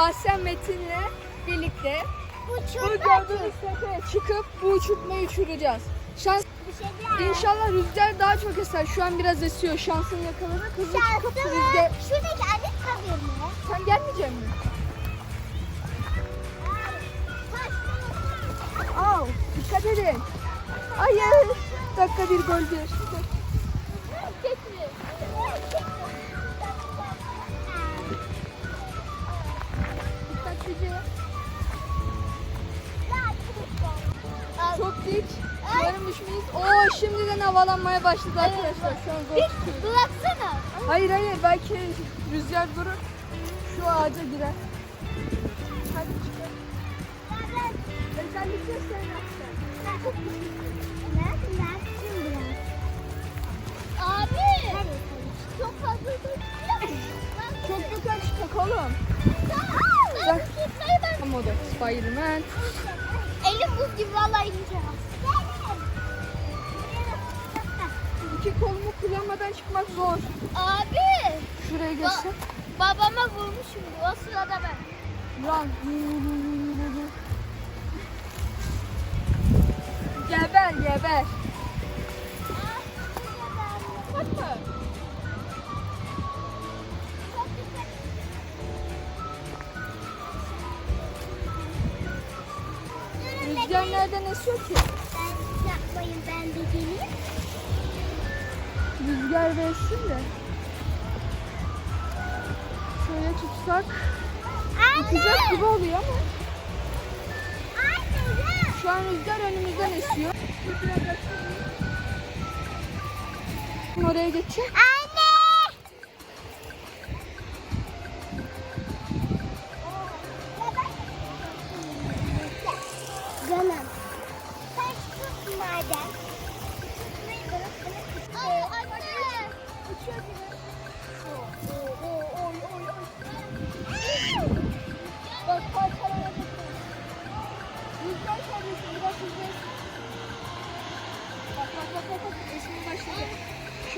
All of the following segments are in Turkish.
Aslen Metin'le birlikte Bu gördüğünüz tepeye çıkıp bu uçurtmayı uçuracağız. Şans şey. İnşallah rüzgar daha çok eser. Şu an biraz esiyor. Şansını yakalamak hızlı çıkıp rüzgar. Şuradaki anne kalıyor mu? Sen gelmeyecek misin? Al, dikkat edin. Hayır. Dakika bir gol bir. Çok dik. Umarım düşmeyiz. Oo şimdiden havalanmaya başladı arkadaşlar. Şu an tutuyoruz. bıraksana. Hayır hayır belki rüzgar durur. Şu ağaca girer. Hadi çıkar. Özellikle sen atsan. Abi. Çok fazla. Çok yukarı çıkak oğlum. Ben. Tam o da Spiderman. Elim buz gibi vallahi ineceğim. İki kolumu kullanmadan çıkmak zor. Abi. Şuraya Ba- geçsin. babama vurmuşum. O sırada ben. Lan. Geber geber. Rüzgar nereden esiyor ki? Ben yapmayın ben de geleyim. Rüzgar versin de. Şöyle tutsak. Uçacak gibi oluyor ama. Anne. Şu an rüzgar önümüzden esiyor. Oraya geçeceğim. Anne.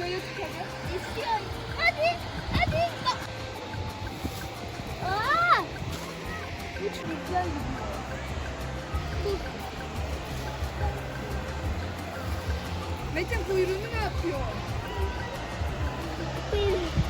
Şöyle tutacağız. İstiyor. Hadi. Hadi. Bak. Aa. Hiç rüzgar gidiyor. Metin kuyruğunu ne yapıyor? Aa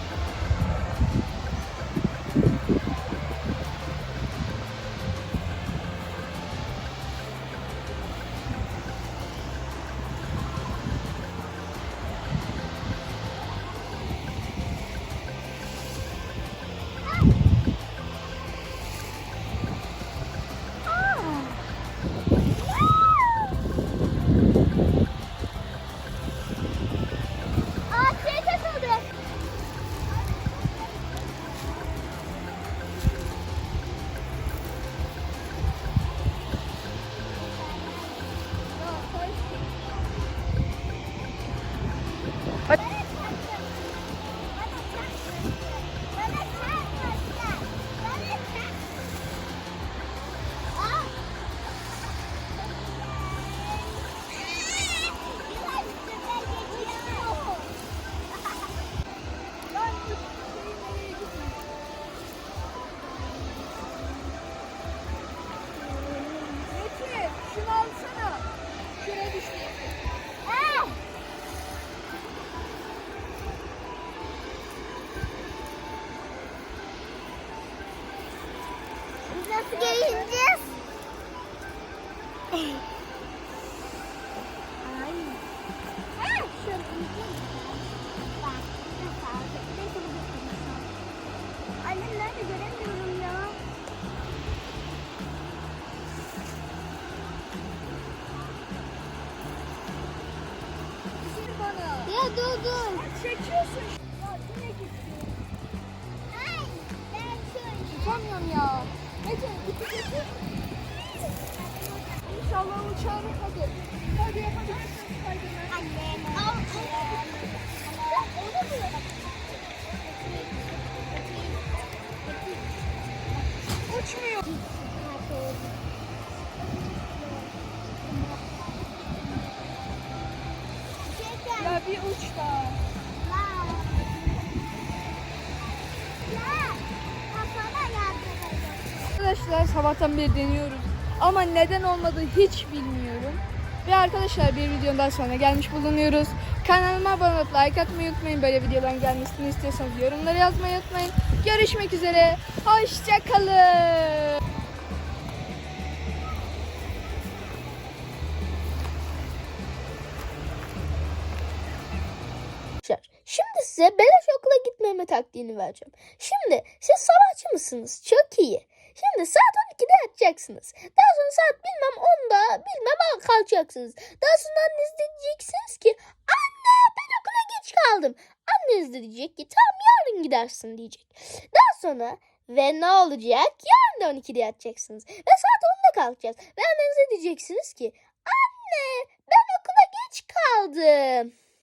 nerede göremiyorum ya. Bana. Ya dur dur. Çekiyorsun. Ya yine gitti. Ay, ben şöyle. Tutamıyorum ya. İpi getir. İnşallah uçağını hadi. Bir uç daha. La. La. Kafana yardım edin. arkadaşlar sabahtan beri deniyoruz. Ama neden olmadı hiç bilmiyorum. Ve arkadaşlar bir videonun daha sonra gelmiş bulunuyoruz. Kanalıma abone olup like atmayı unutmayın. Böyle videoların gelmesini istiyorsanız yorumları yazmayı unutmayın. Görüşmek üzere. Hoşçakalın. Size beleş okula gitmeme taktiğini vereceğim. Şimdi siz sabahçı mısınız? Çok iyi. Şimdi saat 12'de yatacaksınız. Daha sonra saat bilmem 10'da bilmem al kalkacaksınız. Daha sonra anneniz diyeceksiniz ki anne ben okula geç kaldım. Anneniz de diyecek ki tamam yarın gidersin diyecek. Daha sonra ve ne olacak? Yarın da 12'de yatacaksınız. Ve saat 10'da kalkacağız. Ve annenize diyeceksiniz ki anne ben okula geç kaldım.